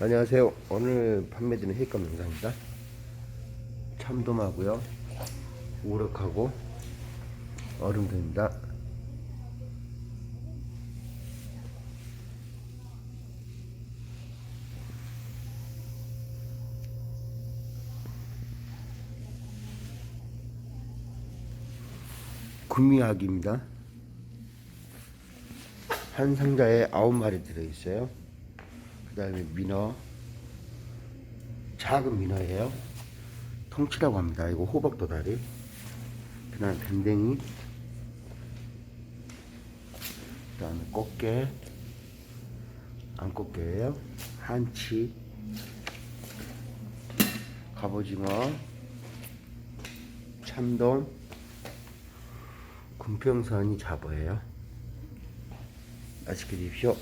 안녕하세요. 오늘 판매되는 해감 영상입니다. 참돔하고요. 우럭하고 얼음도입니다. 구미학입니다. 한 상자에 아홉 마리 들어있어요. 그 다음에 민어. 작은 민어예요. 통치라고 합니다. 이거 호박 도다리. 그 다음에 밴댕이. 그 다음에 꽃게. 안꽃게예요. 한치. 갑오징어. 참돔. 금평선이 잡어예요. 맛있게 드십시오